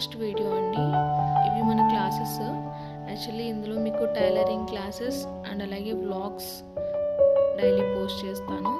First video అండి. ఇవి మన క్లాసెస్ యాక్చువల్లీ ఇందులో మీకు టైలరింగ్ క్లాసెస్ అండ్ అలాగే వ్లాగ్స్ డైలీ పోస్ట్ చేస్తాను.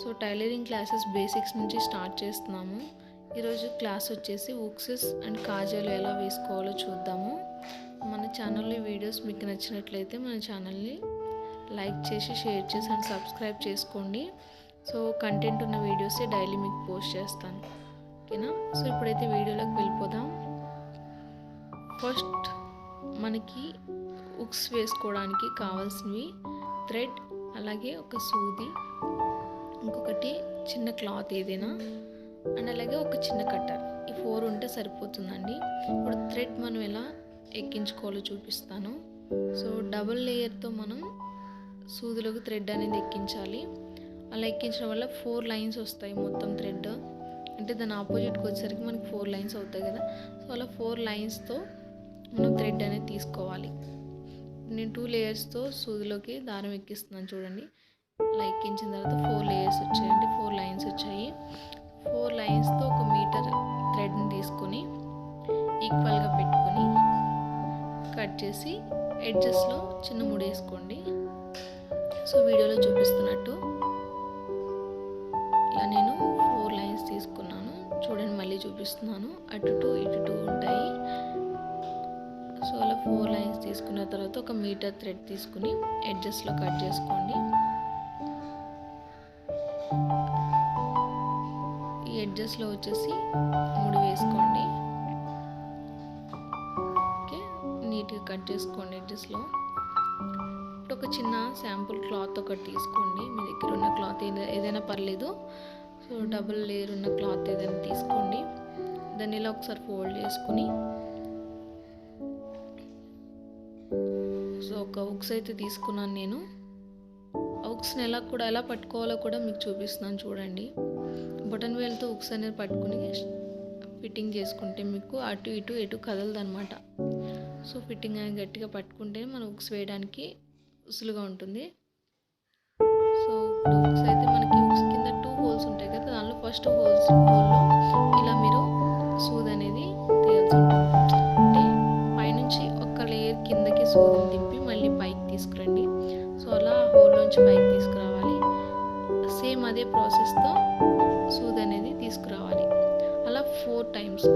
సో టైలరింగ్ క్లాసెస్ బేసిక్స్ నుంచి స్టార్ట్ చేస్తున్నాము. ఈరోజు క్లాస్ వచ్చేసి ఉక్సెస్ అండ్ కాజాలు ఎలా వేసుకోవాలో చూద్దాము. మన ఛానల్లో వీడియోస్ మీకు నచ్చినట్లయితే మన ఛానల్ని లైక్ చేసి షేర్ చేసి అండ్ సబ్స్క్రైబ్ చేసుకోండి. సో కంటెంట్ ఉన్న వీడియోసే డైలీ మీకు పోస్ట్ చేస్తాను. ఓకేనా సో ఇప్పుడైతే వీడియోలోకి వెళ్ళిపోదాం. ఫస్ట్ మనకి ఉక్స్ వేసుకోవడానికి కావాల్సినవి థ్రెడ్ అలాగే ఒక సూది ఇంకొకటి చిన్న క్లాత్ ఏదైనా అండ్ అలాగే ఒక చిన్న కట్టర్. ఈ ఫోర్ ఉంటే సరిపోతుందండి. ఇప్పుడు థ్రెడ్ మనం ఎలా ఎక్కించుకోవాలో చూపిస్తాను. సో డబుల్ లేయర్తో మనం సూదిలోకి థ్రెడ్ అనేది ఎక్కించాలి. అలా ఎక్కించడం వల్ల ఫోర్ లైన్స్ వస్తాయి మొత్తం థ్రెడ్. అంటే దాని ఆపోజిట్కి వచ్చేసరికి మనకి ఫోర్ లైన్స్ అవుతాయి కదా. సో అలా ఫోర్ లైన్స్తో మనం థ్రెడ్ అనేది తీసుకోవాలి. నేను టూ లేయర్స్తో సూదిలోకి దారం ఎక్కిస్తున్నాను చూడండి. లైక్ ఎక్కించిన తర్వాత ఫోర్ లేయర్స్ వచ్చాయండి. ఫోర్ లైన్స్ వచ్చాయి. ఫోర్ లైన్స్తో ఒక మీటర్ థ్రెడ్ని తీసుకొని ఈక్వల్గా పెట్టుకొని కట్ చేసి ఎడ్జెస్లో చిన్న ముడి వేసుకోండి. సో వీడియోలో చూపిస్తున్నట్టు ఇలా నేను ఫోర్ లైన్స్ తీసుకున్నాను. చూడండి మళ్ళీ చూపిస్తున్నాను. అటు టూ ఇటు టూ ఉంటాయి. ఫోర్ లైన్స్ తీసుకున్న తర్వాత ఒక మీటర్ థ్రెడ్ తీసుకుని ఎడ్జెస్లో కట్ చేసుకోండి. ఈ ఎడ్జెస్లో వచ్చేసి మూడు వేసుకోండి. ఓకే నీట్గా కట్ చేసుకోండి ఎడ్జెస్లో ఇప్పుడు ఒక చిన్న శాంపుల్ క్లాత్ ఒకటి తీసుకోండి. మీ దగ్గర ఉన్న క్లాత్ ఏదైనా పర్లేదు. సో డబుల్ లేయర్ ఉన్న క్లాత్ ఏదైనా తీసుకోండి. దాన్ని ఇలా ఒకసారి ఫోల్డ్ చేసుకుని సో ఒక ఉక్స్ అయితే తీసుకున్నాను నేను. ఆ ఉక్స్ని ఎలా కూడా ఎలా పట్టుకోవాలో కూడా మీకు చూపిస్తున్నాను చూడండి. బటన్ వేల్తో ఉక్స్ అనేది పట్టుకుని ఫిట్టింగ్ చేసుకుంటే మీకు అటు ఇటు ఎటు కదలదు అనమాట సో ఫిట్టింగ్ అనేది గట్టిగా పట్టుకుంటే మనం ఉక్స్ వేయడానికి ఉసులుగా ఉంటుంది. సో ఇప్పుడు ఉక్స్ అయితే మనకి ఉక్స్ కింద టూ హోల్స్ ఉంటాయి కదా దానిలో ఫస్ట్ హోల్స్ హోల్లో ఫోర్ టైమ్స్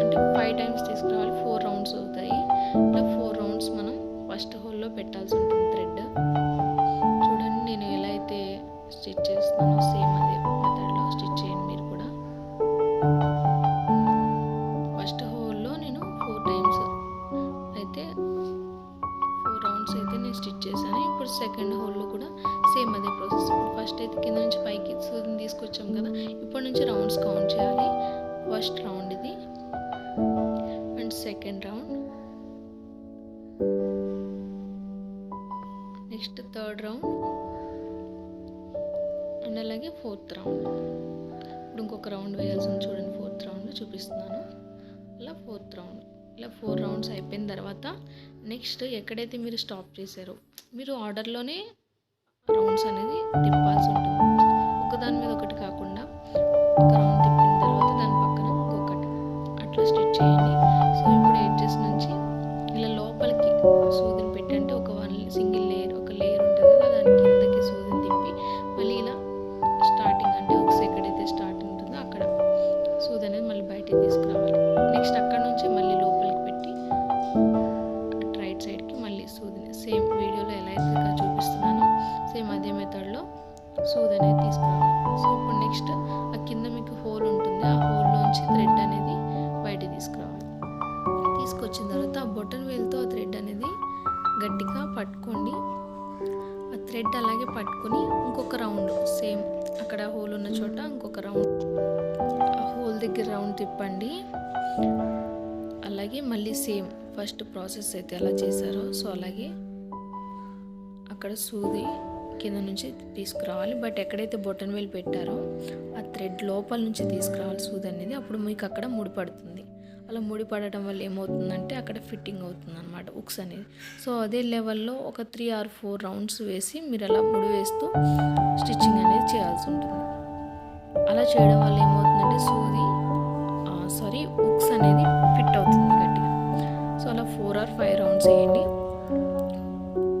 అంటే ఫైవ్ టైమ్స్ తీసుకురావాలి ఫోర్ రౌండ్స్ అవుతాయి. ఇట్లా ఫోర్ రౌండ్స్ మనం ఫస్ట్ హోల్లో పెట్టాల్సి ఉంటుంది థ్రెడ్ చూడండి నేను ఎలా అయితే స్టిచ్ చేస్తున్నానో సేమ్ అదే మెథడ్లో స్టిచ్ చేయండి మీరు కూడా. ఫస్ట్ హోల్లో నేను ఫోర్ టైమ్స్ అయితే ఫోర్ రౌండ్స్ అయితే నేను స్టిచ్ చేశాను. ఇప్పుడు సెకండ్ హోల్లో కూడా సేమ్ అదే ప్రాసెస్ ఇప్పుడు ఫస్ట్ అయితే కింద నుంచి పైకి తీసుకొచ్చాం కదా ఇప్పటి నుంచి రౌండ్స్ కౌంట్ చేయాలి. ఫస్ట్ రౌండ్ ఇది. And second round. Next third round. And అలాగే ఫోర్త్ రౌండ్. ఇప్పుడు ఇంకొక రౌండ్ వేయాల్సింది చూడండి ఫోర్త్ రౌండ్ చూపిస్తున్నాను. అలా ఫోర్త్ రౌండ్. ఇలా ఫోర్ రౌండ్స్ అయిపోయిన తర్వాత నెక్స్ట్ ఎక్కడైతే మీరు స్టాప్ చేశారో మీరు ఆర్డర్లోనే రౌండ్స్ అనేది తిప్పాల్సి ఉంటుంది. ఒకదాని మీద ఒకటి థ్రెడ్ అలాగే పట్టుకొని ఇంకొక రౌండ్ సేమ్ అక్కడ హోల్ ఉన్న చోట ఇంకొక రౌండ్. ఆ హోల్ దగ్గర రౌండ్ తిప్పండి. అలాగే మళ్ళీ సేమ్ ఫస్ట్ ప్రాసెస్ అయితే ఎలా చేశారో సో అలాగే అక్కడ సూది కింద నుంచి తీసుకురావాలి. బట్ ఎక్కడైతే బొటన్ వేలు పెట్టారో ఆ థ్రెడ్ లోపల నుంచి తీసుకురావాలి సూది అనేది. అప్పుడు మీకు అక్కడ ముడిపడుతుంది. అలా ముడిపడటం వల్ల ఏమవుతుందంటే అక్కడ ఫిట్టింగ్ అవుతుంది అనమాట ఉక్స్ అనేది. సో అదే లెవెల్లో ఒక త్రీ ఆర్ ఫోర్ రౌండ్స్ వేసి మీరు అలా ముడి వేస్తూ స్టిచ్చింగ్ అనేది చేయాల్సి ఉంటుంది. అలా చేయడం వల్ల ఏమవుతుందంటే సూది సారీ ఉక్స్ అనేది ఫిట్ అవుతుంది గట్టిగా. సో అలా ఫోర్ ఆర్ ఫైవ్ రౌండ్స్ వేయండి.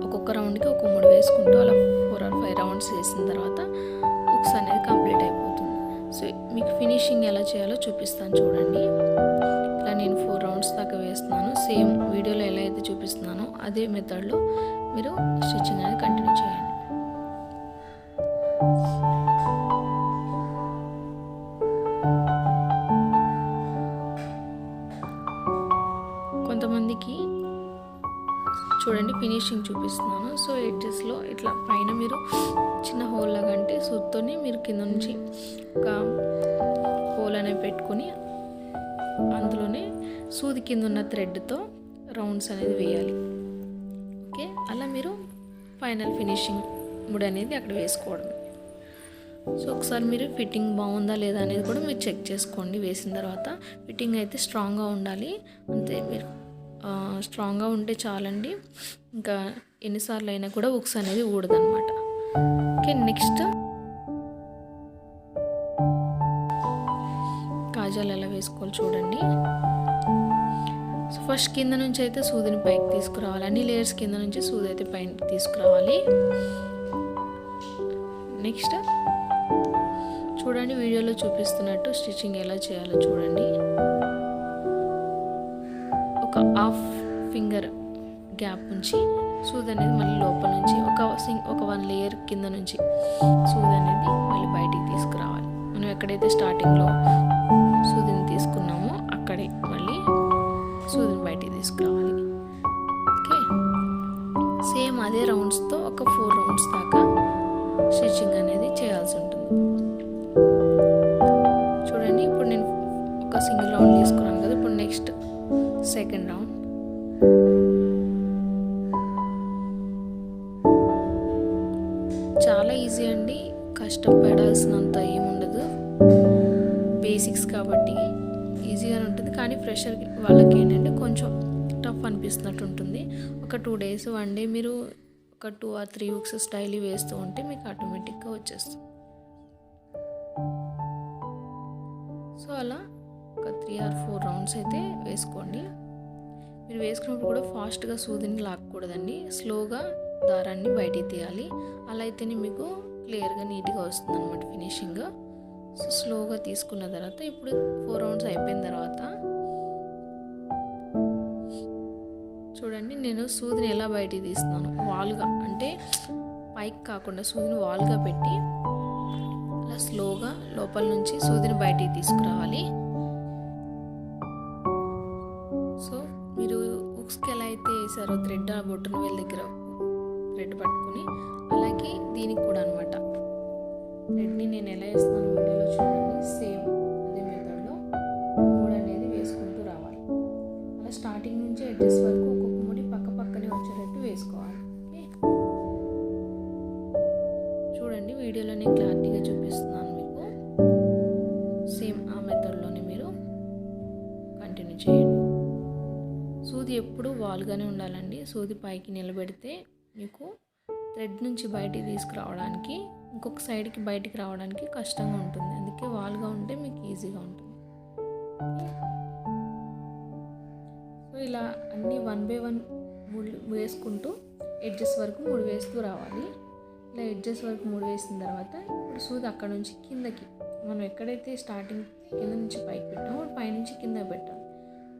ఒక్కొక్క రౌండ్కి ఒక ముడి వేసుకుంటూ అలా ఫోర్ ఆర్ ఫైవ్ రౌండ్స్ వేసిన తర్వాత ఉక్స్ అనేది కంప్లీట్ అయిపోతుంది. సో మీకు ఫినిషింగ్ ఎలా చేయాలో చూపిస్తాను చూడండి. ఇలా నేను ఫోర్ రౌండ్స్ దాకా వేస్తున్నాను. సేమ్ వీడియోలో ఎలా అయితే చూపిస్తున్నానో అదే మెథడ్లో మీరు స్టిచ్చింగ్ అనేది కంటిన్యూ చేయండి. కొంతమందికి చూడండి ఫినిషింగ్ చూపిస్తున్నాను. సో ఎడ్జెస్లో ఇట్లా పైన మీరు చిన్న హోల్ లాగా అంటే సూత్తోని మీరు కింద నుంచి ఒక హోల్ అనేది పెట్టుకొని అందులోనే సూది కింద ఉన్న థ్రెడ్తో రౌండ్స్ అనేది వేయాలి. ఓకే? అలా మీరు ఫైనల్ ఫినిషింగ్ ముడి అనేది అక్కడ వేసుకోవడం. సో ఒకసారి మీరు ఫిట్టింగ్ బాగుందా లేదా అనేది కూడా మీరు చెక్ చేసుకోండి. వేసిన తర్వాత ఫిట్టింగ్ అయితే స్ట్రాంగ్గా ఉండాలి. అంతే మీరు స్ట్రాంగ్గా ఉంటే చాలండి. ఇంకా ఎన్నిసార్లు అయినా కూడా ఉక్స్ అనేది ఊడదనమాట ఓకే? నెక్స్ట్ కాజాలు ఎలా వేసుకోవాలి చూడండి. సో ఫస్ట్ కింద నుంచి అయితే సూదిని పైకి తీసుకురావాలి. అన్ని లేయర్స్ కింద నుంచి సూది అయితే పైన తీసుకురావాలి. నెక్స్ట్ చూడండి వీడియోలో చూపిస్తున్నట్టు స్టిచ్చింగ్ ఎలా చేయాలో చూడండి. ఒక హాఫ్ ఫింగర్ గ్యాప్ నుంచి సూది అనేది మళ్ళీ లోపల నుంచి ఒక సింగ్ ఒక వన్ లేయర్ కింద నుంచి సూది అనేది మళ్ళీ బయటికి తీసుకురావాలి. మనం ఎక్కడైతే స్టార్టింగ్లో తీసుకురావాలి. ఓకే? సేమ్ అదే రౌండ్స్తో ఒక ఫోర్ రౌండ్స్ దాకా స్టిచ్చింగ్ అనేది చేయాల్సి ఉంటుంది. చూడండి ఇప్పుడు నేను ఒక సింగిల్ రౌండ్ తీసుకున్నాను కదా ఇప్పుడు నెక్స్ట్ సెకండ్ రౌండ్. చాలా ఈజీ అండి కష్టపడాల్సినంత ఏముండదు. బేసిక్స్ కాబట్టి. కానీ ఫ్రెషర్ వాళ్ళకి ఏంటంటే కొంచెం టఫ్ అనిపిస్తున్నట్టు ఉంటుంది. ఒక టూ డేస్ వన్ డే మీరు ఒక two or three weeks daily వేస్తూ ఉంటే మీకు ఆటోమేటిక్గా వచ్చేస్తుంది. సో అలా ఒక త్రీ ఆర్ ఫోర్ రౌండ్స్ అయితే వేసుకోండి. మీరు వేసుకున్నప్పుడు కూడా ఫాస్ట్గా సూదిని లాక్కూడదండి స్లోగా దారాన్ని బయటికి తీయాలి. అలా అయితేనే మీకు క్లియర్గా నీట్గా వస్తుంది అనమాట ఫినిషింగ్ సో స్లోగా తీసుకున్న తర్వాత ఇప్పుడు ఫోర్ రౌండ్స్ అయిపోయిన తర్వాత చూడండి నేను సూదిని ఎలా బయటికి తీస్తున్నాను? వాల్గా అంటే పైకి కాకుండా సూదిని వాల్గా పెట్టి అలా స్లోగా లోపల నుంచి సూదిని బయటికి తీసుకురావాలి. సో మీరు హుక్స్కి ఎలా అయితే వేసారో థ్రెడ్ ఆ బొట్టును వేల దగ్గర థ్రెడ్ పట్టుకుని అలాగే దీనికి కూడా అనమాట థ్రెడ్ని నేను ఎలా వేస్తున్నాను వీడియోలో చూడండి. సేమ్ అదే మెథడ్లో మూడు అనేది వేసుకుంటూ రావాలి. అలా స్టార్టింగ్ నుంచి అడ్జస్ట్ వరకు వేసుకోవాలి చూడండి వీడియోలో నేను క్లారిటీగా చూపిస్తున్నాను మీకు. సేమ్ ఆ మెథడ్లోనే మీరు కంటిన్యూ చేయండి. సూది ఎప్పుడు వాల్గానే ఉండాలండి. సూది పైకి నిలబెడితే మీకు థ్రెడ్ నుంచి బయటికి తీసుకురావడానికి ఇంకొక సైడ్కి బయటికి రావడానికి కష్టంగా ఉంటుంది. అందుకే వాల్గా ఉంటే మీకు ఈజీగా ఉంటుంది. సో ఇలా అన్నీ వన్ బై వన్ ముడి వేసుకుంటూ ఎడ్జెస్ వరకు మూడు వేస్తూ రావాలి. ఇలా ఎడ్జెస్ వరకు మూడు వేసిన తర్వాత ఇప్పుడు సూది అక్కడ నుంచి కిందకి మనం ఎక్కడైతే స్టార్టింగ్ కింద నుంచి పైకి పెట్టామో పైనుంచి కింద పెట్టాలి.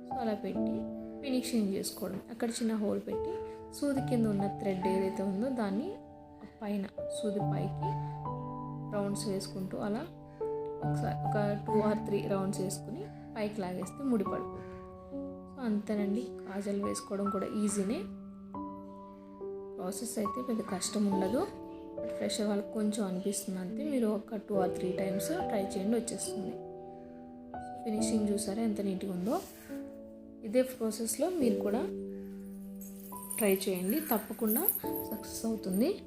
సో అలా పెట్టి ఫినిషింగ్ చేసుకోవడం. అక్కడ చిన్న హోల్ పెట్టి సూది కింద ఉన్న థ్రెడ్ ఏదైతే ఉందో దాన్ని పైన సూది పైకి రౌండ్స్ వేసుకుంటూ అలా ఒకసారి ఒక టూ ఆర్ త్రీ రౌండ్స్ వేసుకుని పైకి లాగేస్తే ముడి సో అంతేనండి. కాజల్ వేసుకోవడం కూడా ఈజీనే. ప్రాసెస్ అయితే పెద్ద కష్టం ఉండదు. బట్ ఫ్రెషర్ వాళ్ళకి కొంచెం అనిపిస్తుంది అంతే. మీరు ఒక two or three times try చేయండి వచ్చేస్తుంది. ఫినిషింగ్ చూసారా ఎంత నీట్గా ఉందో. ఇదే ప్రాసెస్లో మీరు కూడా ట్రై చేయండి. తప్పకుండా సక్సెస్ అవుతుంది.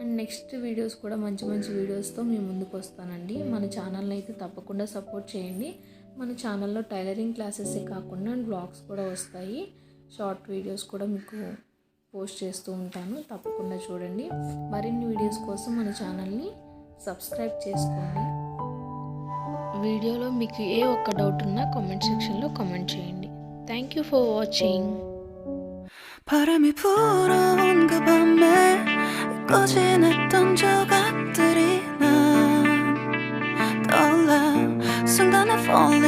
అండ్ నెక్స్ట్ వీడియోస్ కూడా మంచి మంచి వీడియోస్తో మీ ముందుకు వస్తానండి. మన ఛానల్ని అయితే తప్పకుండా సపోర్ట్ చేయండి. మన ఛానల్లో టైలరింగ్ క్లాసెసే కాకుండా బ్లాగ్స్ కూడా వస్తాయి షార్ట్ వీడియోస్ కూడా మీకు పోస్ట్ చేస్తూ ఉంటాను తప్పకుండా చూడండి మరిన్ని వీడియోస్ కోసం మన ఛానల్ని సబ్స్క్రైబ్ చేసుకోండి వీడియోలో మీకు ఏ ఒక్క డౌట్ ఉన్నా కామెంట్ సెక్షన్లో కామెంట్ చేయండి thank you for watching 바람이 불어온 그 밤에 꺼진했던 조각들이 난 떠올라 순간에 falling